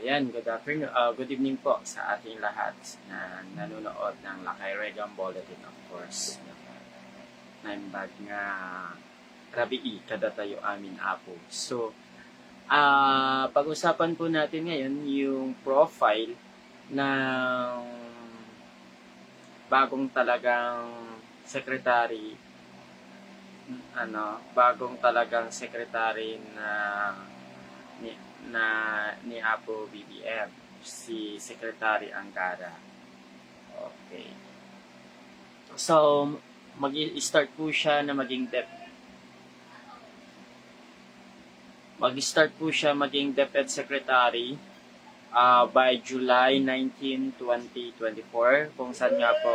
Ayan, good afternoon, uh, good evening po sa ating lahat na nanonood ng Lakay Regan Bulletin, of course. Naimbag nga rabii kada tayo amin apo. So, ah pag-usapan po natin ngayon yung profile ng bagong talagang secretary ano, bagong talagang secretary na ni, na ni Apo BBM, si Secretary Angara. Okay. So, mag-start po siya na maging dep mag-start po siya maging DepEd Secretary uh, by July 19, 2024 kung saan nga po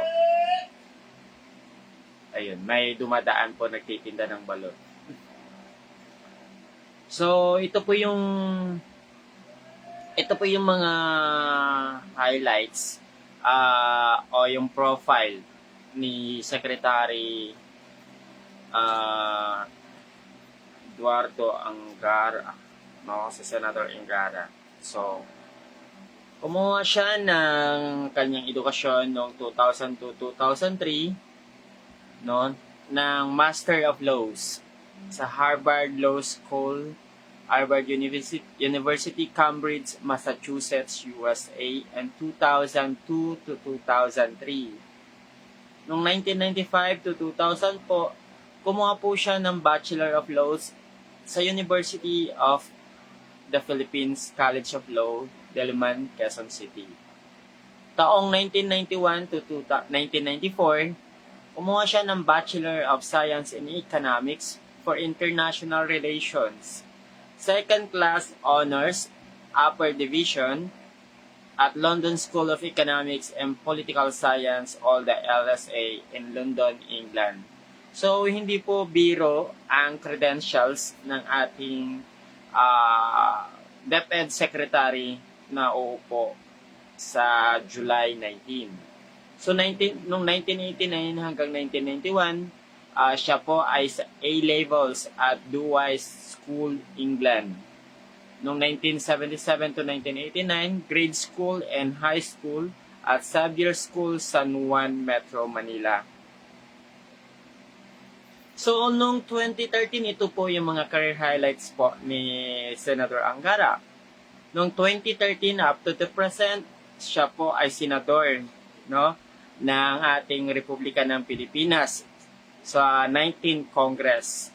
ayun, may dumadaan po nagtitinda ng balon. So, ito po yung ito po yung mga highlights uh, o yung profile ni Secretary uh, Eduardo Angara no, si Senator Angara. So, kumuha siya ng kanyang edukasyon noong 2002-2003 no, ng Master of Laws sa Harvard Law School Harvard University, University, Cambridge, Massachusetts, USA, and 2002 to 2003. Noong 1995 to 2000 po, kumuha po siya ng Bachelor of Laws sa University of the Philippines College of Law, Diliman, Quezon City. Taong 1991 to 1994, kumuha siya ng Bachelor of Science in Economics for International Relations second class honors upper division at London School of Economics and Political Science, all the LSA in London, England. So, hindi po biro ang credentials ng ating uh, DepEd Secretary na uupo sa July 19. So, 19, noong 1989 hanggang 1991, uh, siya po ay sa A-levels at Dewey's School, England. Noong 1977 to 1989, grade school and high school at Xavier School, San Juan, Metro, Manila. So, noong 2013, ito po yung mga career highlights po ni Senator Angara. Noong 2013 up to the present, siya po ay senador no, ng ating Republika ng Pilipinas sa 19th Congress.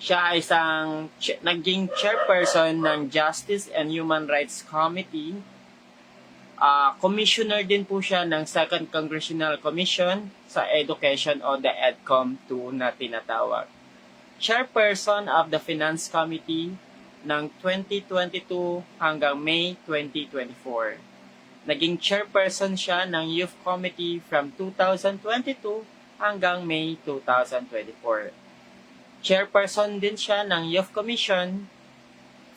Siya ay isang ch- naging chairperson ng Justice and Human Rights Committee. Uh, commissioner din po siya ng Second Congressional Commission sa Education o the EDCOM 2 na tinatawag. Chairperson of the Finance Committee ng 2022 hanggang May 2024. Naging chairperson siya ng Youth Committee from 2022 hanggang May 2024. Chairperson din siya ng Youth Commission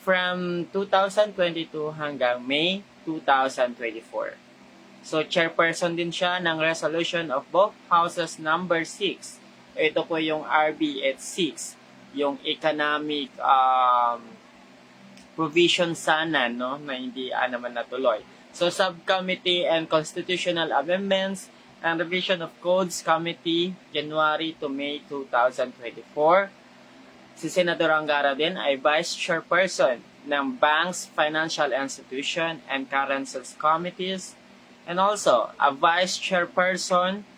from 2022 hanggang May 2024. So, chairperson din siya ng resolution of both houses number 6. Ito po yung RB at 6, yung economic um, provision sana, no, na hindi ah, naman natuloy. So, Subcommittee and Constitutional Amendments, and Revision of Codes Committee, January to May 2024. Si Senator Angara din ay Vice Chairperson ng Banks, Financial Institution, and Currencies Committees, and also a Vice Chairperson,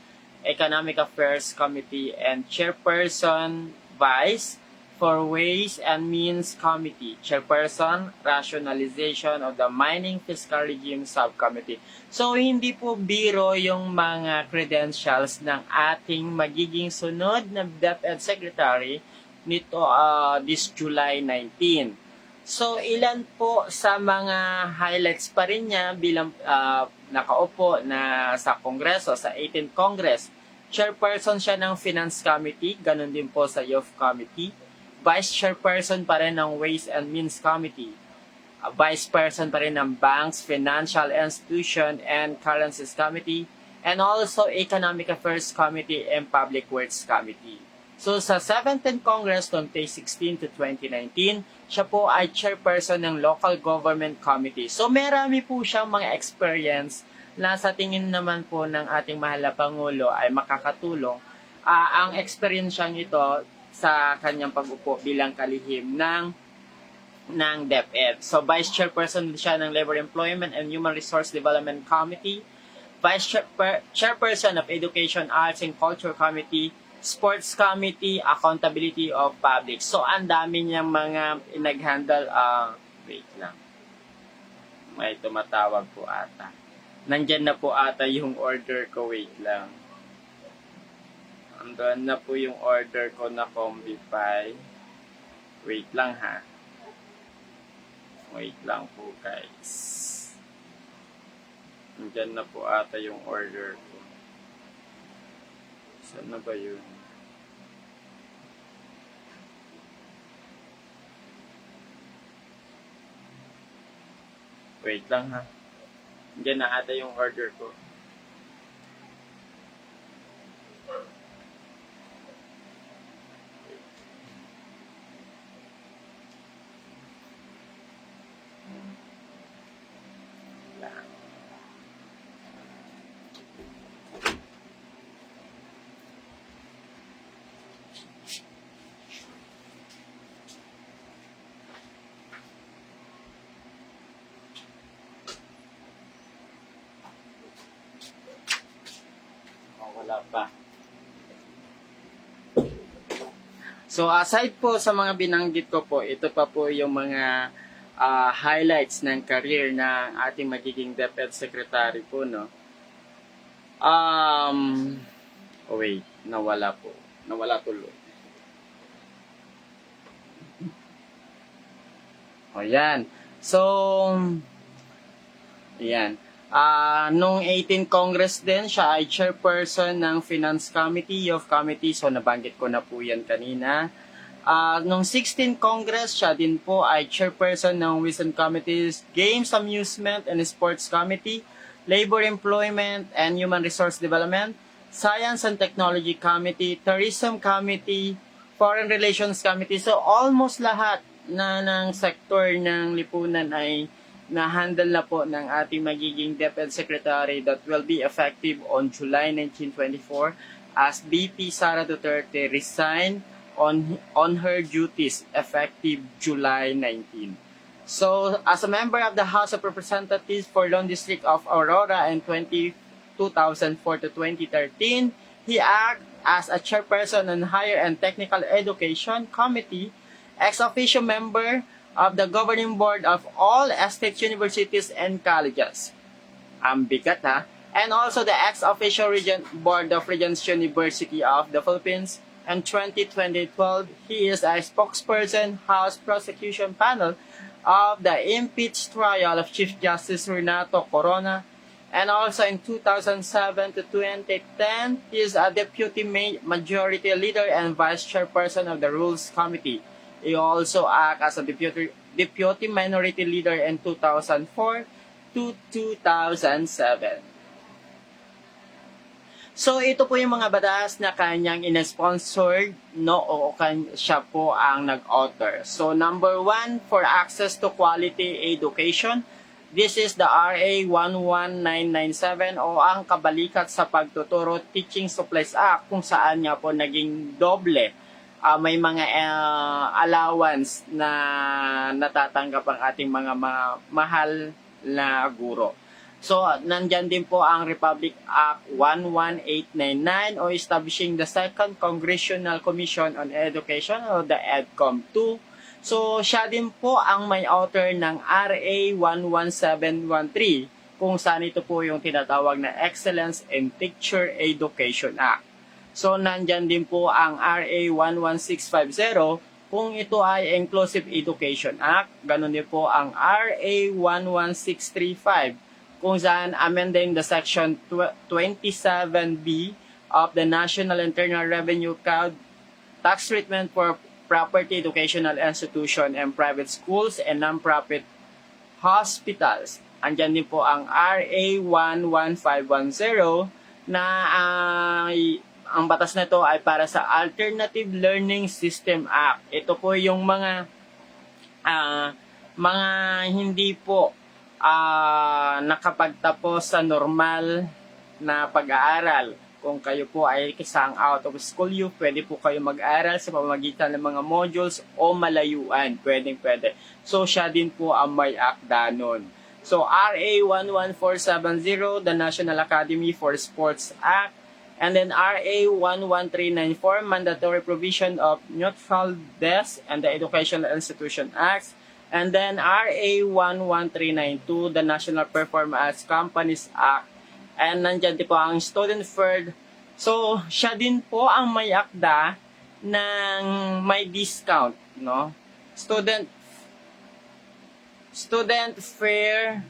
Economic Affairs Committee, and Chairperson Vice for Ways and Means Committee, Chairperson, Rationalization of the Mining Fiscal Regime Subcommittee. So, hindi po biro yung mga credentials ng ating magiging sunod na DepEd Secretary nito uh, this July 19. So, ilan po sa mga highlights pa rin niya bilang uh, nakaupo na sa Kongreso, sa 18th Congress. Chairperson siya ng Finance Committee, ganun din po sa Youth Committee Vice Chairperson pa rin ng Ways and Means Committee. Uh, Vice Person pa rin ng Banks, Financial Institution, and Currencies Committee, and also Economic Affairs Committee and Public Works Committee. So sa 17th Congress noong 2016 to 2019, siya po ay chairperson ng Local Government Committee. So marami po siyang mga experience na sa tingin naman po ng ating mahal na Pangulo ay makakatulong. Ah, ang experience siyang ito sa kanyang pag-upo bilang kalihim ng ng DepEd. So Vice Chairperson siya ng Labor Employment and Human Resource Development Committee, Vice Chair- Chairperson of Education, Arts and Culture Committee, Sports Committee, Accountability of Public. So, ang dami niyang mga nag-handle. ah wait lang. May tumatawag po ata. Nandyan na po ata yung order ko. Wait lang. Andun na po yung order ko na Combify. Wait lang ha. Wait lang po guys. Nandyan na po ata yung order ko. Saan na ba yun? Wait lang ha. Diyan na ata yung order ko. Wala pa. So aside po sa mga binanggit ko po, ito pa po yung mga ah, highlights ng career ng ating magiging DepEd Secretary po, no? Um, oh wait, nawala po. Nawala tuloy. O yan. So, yan. Ah, nung 18 Congress din, siya ay chairperson ng Finance Committee of Committee. So, nabanggit ko na po yan kanina. Ah, nung 16 Congress, siya din po ay chairperson ng Wisdom Committees, Games, Amusement, and Sports Committee, Labor, Employment, and Human Resource Development, Science and Technology Committee, Tourism Committee, Foreign Relations Committee. So, almost lahat na ng sektor ng lipunan ay na-handle na po ng ating magiging DepEd Secretary that will be effective on July 1924 as BP Sara Duterte resigned on on her duties effective July 19. So, as a member of the House of Representatives for Lone District of Aurora in 20, 2004 to 2013, he acted as a chairperson on Higher and Technical Education Committee, ex-officio member of the governing board of all state universities and colleges. Ang bigat ha. And also the ex-official Regent board of Regents University of the Philippines. And 2012, he is a spokesperson House Prosecution Panel of the impeached trial of Chief Justice Renato Corona. And also in 2007 to 2010, he is a deputy majority leader and vice chairperson of the Rules Committee. He also acted as a deputy, deputy minority leader in 2004 to 2007. So ito po yung mga batas na kanyang in-sponsor no o kan siya po ang nag-author. So number one for access to quality education. This is the RA 11997 o ang kabalikat sa pagtuturo Teaching Supplies Act kung saan nga po naging doble ah, may mga ah, allowance na natatanggap ang ating mga, mga mahal na guro. So, nandyan din po ang Republic Act 11899 o establishing the Second Congressional Commission on Education o the EDCOM 2. So, siya din po ang may author ng RA 11713 kung saan ito po yung tinatawag na Excellence in Teacher Education Act. So, nandyan din po ang RA 11650 kung ito ay Inclusive Education Act. Ganon din po ang RA 11635 kung saan amending the section tw- 27B of the National Internal Revenue Code tax treatment for property educational institution and private schools and non-profit hospitals. Andyan din po ang RA 11510 na ay ang batas na ito ay para sa Alternative Learning System Act. Ito po yung mga ah, mga hindi po ah, nakapagtapos sa normal na pag-aaral. Kung kayo po ay isang out of school youth, pwede po kayo mag-aral sa pamamagitan ng mga modules o malayuan. Pwede, pwede. So, siya din po ang may akda nun. So, RA 11470, the National Academy for Sports Act, and then RA 11394, Mandatory Provision of Neutral Desk and the Educational Institution Acts, and then RA 11392, the National Performance Companies Act, and nandyan din po ang Student Ferd. So, siya din po ang may akda ng may discount, no? Student Student Fair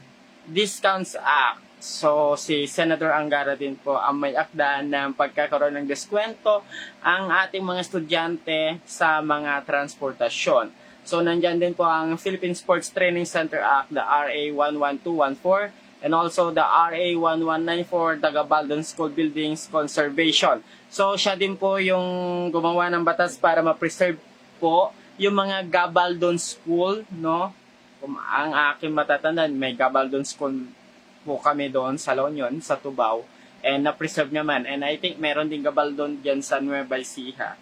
Discounts Act. So, si Senator Angara din po ang may akda ng pagkakaroon ng deskwento ang ating mga estudyante sa mga transportasyon. So, nandyan din po ang Philippine Sports Training Center Act, the RA 11214, and also the RA 1194, the School Buildings Conservation. So, siya din po yung gumawa ng batas para ma-preserve po yung mga Gabaldon School, no? Kung ang aking matatandaan, may Gabaldon School po kami doon sa La Union, sa Tubao. And na-preserve naman. And I think meron din Gabaldon dyan sa Nueva Ecija.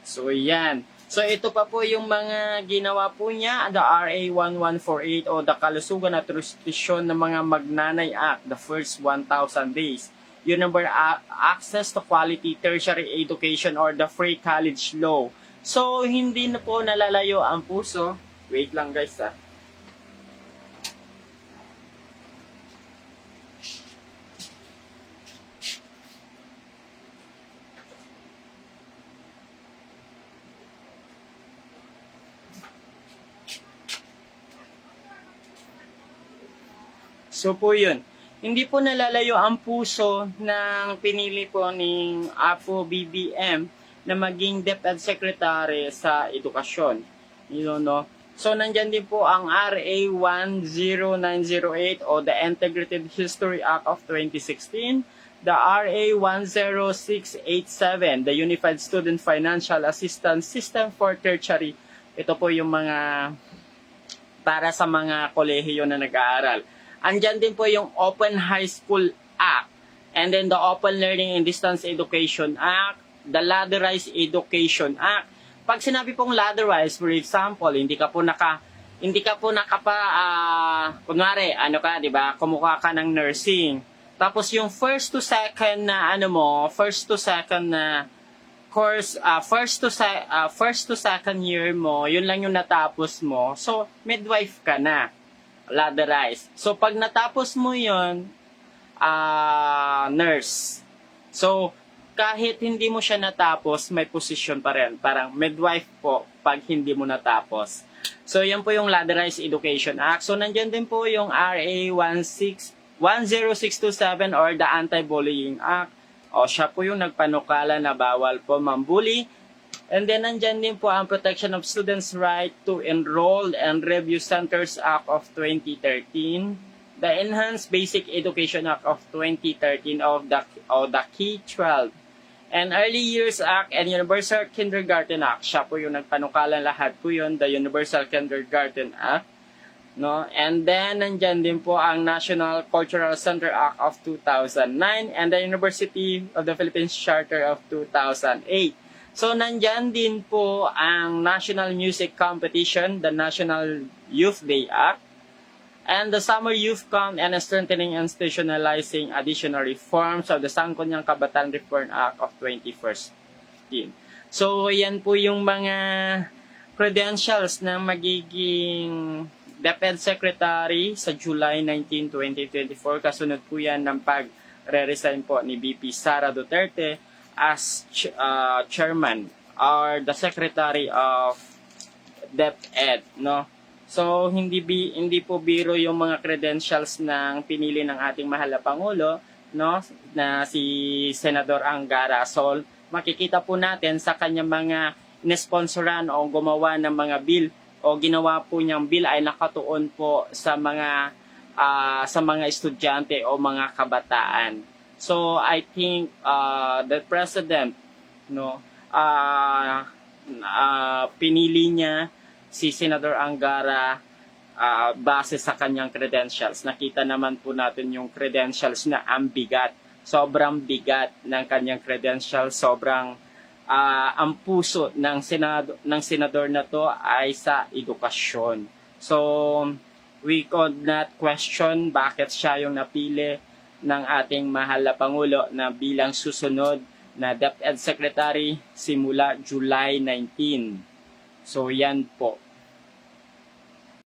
So, yan. So, ito pa po yung mga ginawa po niya, the RA 1148 o the Kalusugan at Restriction ng mga Magnanay Act, the first 1,000 days. Yun number, a- access to quality tertiary education or the free college law. So, hindi na po nalalayo ang puso. Wait lang guys ah. So po yun. Hindi po nalalayo ang puso ng pinili po ni Apo BBM na maging DepEd Secretary sa Edukasyon. You know, So, nandyan din po ang RA 10908 o the Integrated History Act of 2016, the RA 10687, the Unified Student Financial Assistance System for Tertiary. Ito po yung mga para sa mga kolehiyo na nag-aaral. Andyan din po yung Open High School Act, and then the Open Learning and Distance Education Act, the Ladderized Education Act. Pag sinabi pong ladderized, for example, hindi ka po naka hindi ka po nakapa ah, kunwari, ano ka, 'di ba? Kumukha ka ng nursing. Tapos yung first to second na ano mo, first to second na course, ah, first to se- ah, first to second year mo, yun lang yung natapos mo. So, midwife ka na. Ladderized. So, pag natapos mo yun, ah, nurse. So, kahit hindi mo siya natapos, may position pa rin. Parang midwife po pag hindi mo natapos. So, yan po yung Ladderized Education Act. So, nandyan din po yung RA 16, 10627 or the Anti-Bullying Act. O, siya po yung nagpanukala na bawal po mambuli. And then, nandyan din po ang Protection of Students' Right to Enroll and Review Centers Act of 2013 the Enhanced Basic Education Act of 2013 of the of the K-12 and Early Years Act and Universal Kindergarten Act. Siya po yung nagpanukalan lahat po yun, the Universal Kindergarten Act. No? And then, nandyan din po ang National Cultural Center Act of 2009 and the University of the Philippines Charter of 2008. So, nandyan din po ang National Music Competition, the National Youth Day Act, and the Summer Youth Camp and Strengthening and Institutionalizing Additional Reforms of the Sangkonyang Kabataan Reform Act of 2015. So, yan po yung mga credentials na magiging DepEd Secretary sa July 19, 2024. Kasunod po yan ng pag-resign po ni BP Sara Duterte as ch- uh, chairman or the Secretary of DepEd, no? So hindi bi hindi po biro yung mga credentials ng pinili ng ating mahal na pangulo, no, na si Senador Angara Sol. Makikita po natin sa kanyang mga inesponsoran o gumawa ng mga bill o ginawa po niyang bill ay nakatuon po sa mga ah, sa mga estudyante o mga kabataan. So I think uh, the president no uh, uh, pinili niya si Senador Angara ah, base sa kanyang credentials. Nakita naman po natin yung credentials na ang bigat. Sobrang bigat ng kanyang credentials, sobrang ah, ang puso ng senado ng senador na to ay sa edukasyon. So we could not question bakit siya yung napili ng ating mahal na Pangulo na bilang susunod na DepEd Secretary simula July 19. So yan po.